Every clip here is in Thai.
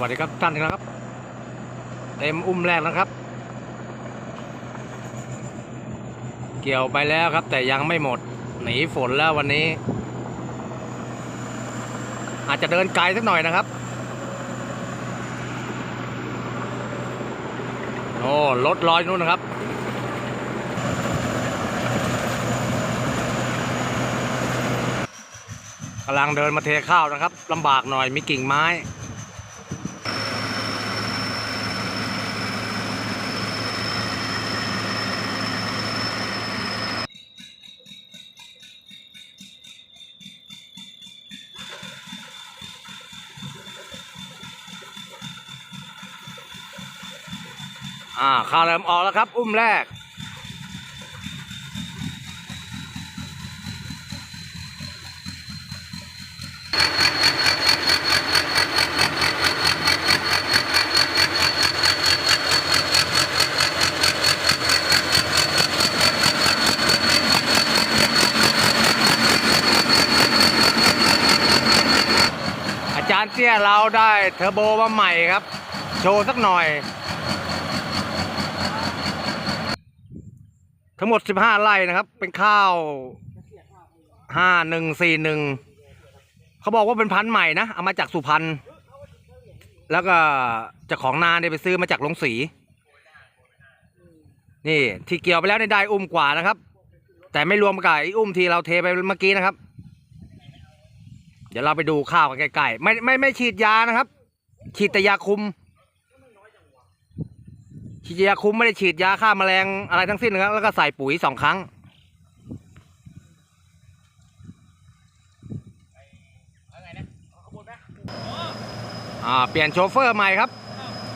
วัสดีครับท่านครับ เต็มอุ้มแรกแล้วครับ เกี่ยวไปแล้วครับ แต่ยังไม่หมด หนีฝนแล้ววันนี้ อาจจะเดินไกลสักหน่อยนะครับโอ้รถลอยนู่นนะครับกำลังเดินมาเทข้าวนะครับลำบากหน่อยมีกิ่งไม้ อ่าข้าวเริ่มออกแล้วครับ อุ้มแรก อาจารย์เตี้ยเราได้เทอร์โบมาใหม่ครับ โชว์สักหน่อย ทั้งหมด15ไร่นะครับ เป็นข้าว5141เขาบอกว่าเป็นพันธุ์ใหม่นะ เอามาจากสุพรรณแล้วก็จ้าของนาเนี่ยไปซื้อมาจากลงสี นี่ที่เกี่ยวไปแล้วในได้อุ้มกว่านะครับ แต่ไม่รวมกับไอ้อุ้มที่เราเทไปเมื่อกี้นะครับ เดี๋ยวเราไปดูข้าวกันใกล้ๆไม่ไม่ไม่ฉีดยานะครับ ฉีดแต่ยาคุม ฉีดยาคุมไม่ได้ฉีดยาฆ่าแมลงอะไรทั้งสิ้นนะครับแล้วก็ใส่ปุ๋ยสองครั้งอ่าเปลี่ยนโชเฟอร์ใหม่ครับ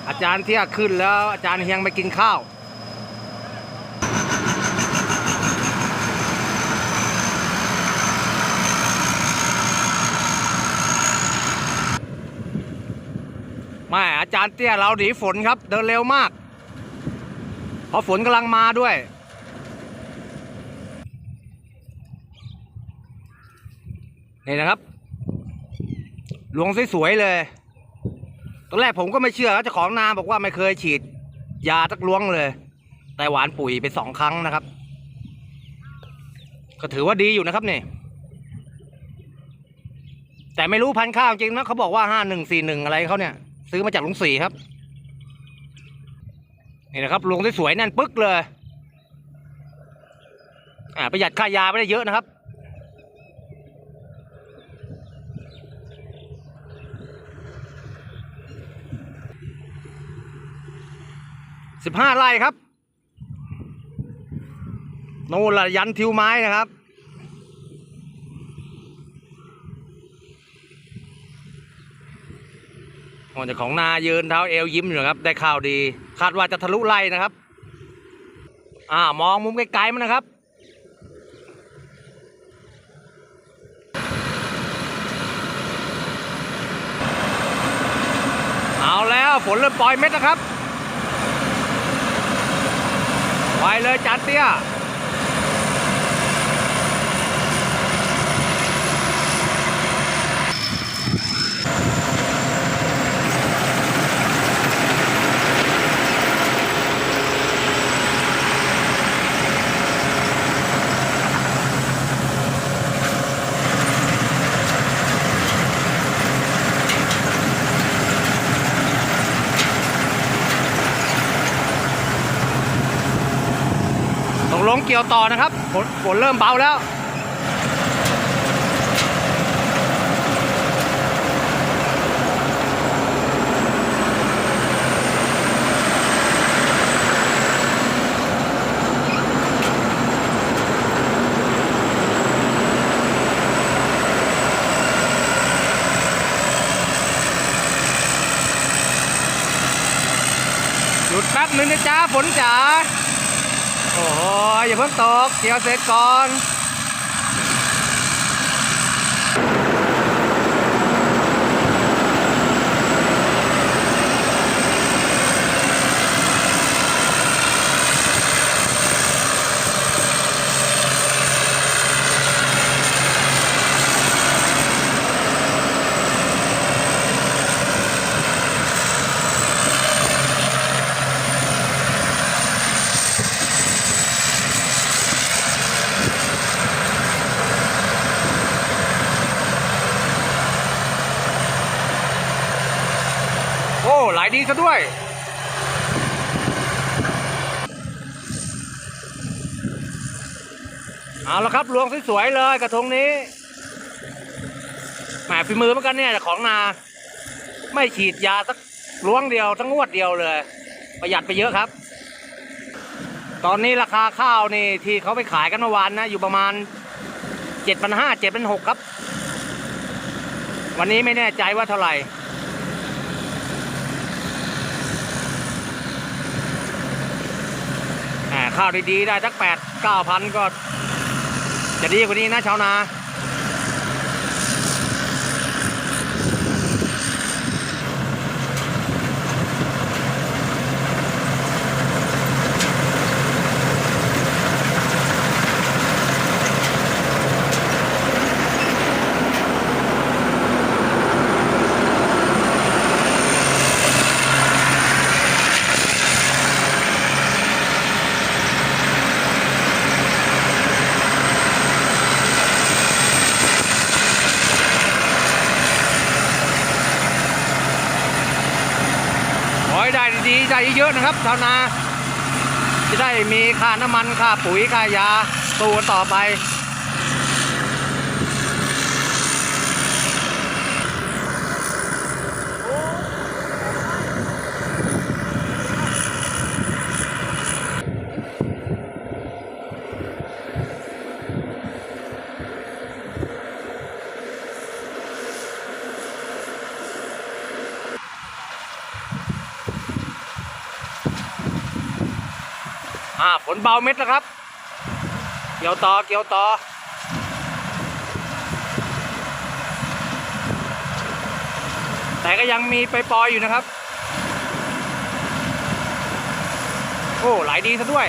อาจารย์เที่ยขึ้นแล้วอาจารย์เฮียงไปกินข้าวไม่อาจารย์เตี้ยเราหนีฝนครับ เดินเร็วมาก เพราะฝนกำลังมาด้วย นี่นะครับ หลวงสวยๆเลย ตอนแรกผมก็ไม่เชื่อเจ้าของนาบอกว่าไม่เคยฉีด ยาตักล้วงเลย แต่หวานปุ๋ยไปสองครั้งนะครับ ก็ถือว่าดีอยู่นะครับนี่แต่ไม่รู้พันข้าวจริงนะเขาบอกว่าห้าหนึ่งสี่หนึ่งอะไรเขาเนี่ย ซื้อมาจากลุงสี่ครับ นี่นะครับลงสวยๆแน่นปึ๊กเลย อ่าประหยัดค่ายาไม่ได้เยอะนะครับ สิบห้าไร่ครับ โน่นละยันทิวไม้นะครับ โอ้เจ้าของนายืนเท้าเอวยิ้มอยู่นะครับ ได้ข่าวดี คาดว่าจะทะลุไล่นะครับ อ่ามองมุมไกลๆมันนะครับเอาแล้วฝนเริ่มปล่อยเม็ดนะครับ ไปเลยจัดเตี้ย ต กี่ยวต่อนะครับฝนฝนเริ่มเบาแล้ว หยุดแป๊บหนึ่งนะจ๊ะฝนจ๋า โอ้โหอย่าเพิ่งตกเกี่ยวเสร็จก่อน เไหลดีซะด้วย เอาละครับลวงสวยๆเลยกระทงนี้แหมฝีมือเหมือนกันเนี่ยของนา ไม่ฉีดยาสักล้วงเดียวทั้งงวดเดียวเลย ประหยัดไปเยอะครับ ตอนนี้ราคาข้าวนี่ที่เขาไปขายกันเมื่อวานนะ อยู่ประมาณเจ็ดพันห้าเจ็ดพันหกครับ วันนี้ไม่แน่ใจว่าเท่าไหร่ แหม ข้าวดีๆได้สักแปดเก้าพันก็ จะดีกว่านี้นะชาวนา ได้ดีได้เยอะๆนะครับชาวนาจะได้มีค่าน้ำมันค่าปุ๋ยค่ายาสู้กันต่อไป ฝนเบาเม็ดแล้วครับ เกี่ยวต่อเกี่ยวต่อแต่ก็ยังมีไปปล่อยอยู่นะครับ โอ้ หลายดีซะด้วย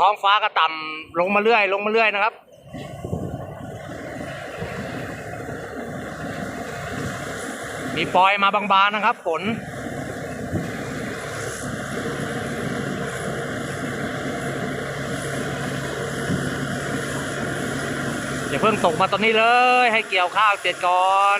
ท้องฟ้าก็ต่ำลงมาเรื่อย ลงมาเรื่อยนะครับ มีปลอยมาบางๆนะครับฝนอย่าเพิ่งตกมาตอนนี้เลย ให้เกี่ยวข้าวเสร็จก่อน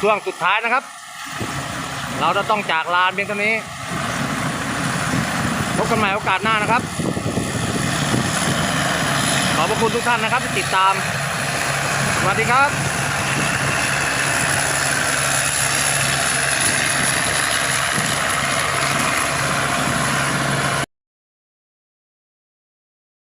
ช่วงสุดท้ายนะครับ เราจะต้องจากลานเพียงเท่านี้พบกันใหม่โอกาสหน้านะครับ ขอบพระคุณทุกท่านนะครับที่ติดตาม สวัสดีครับ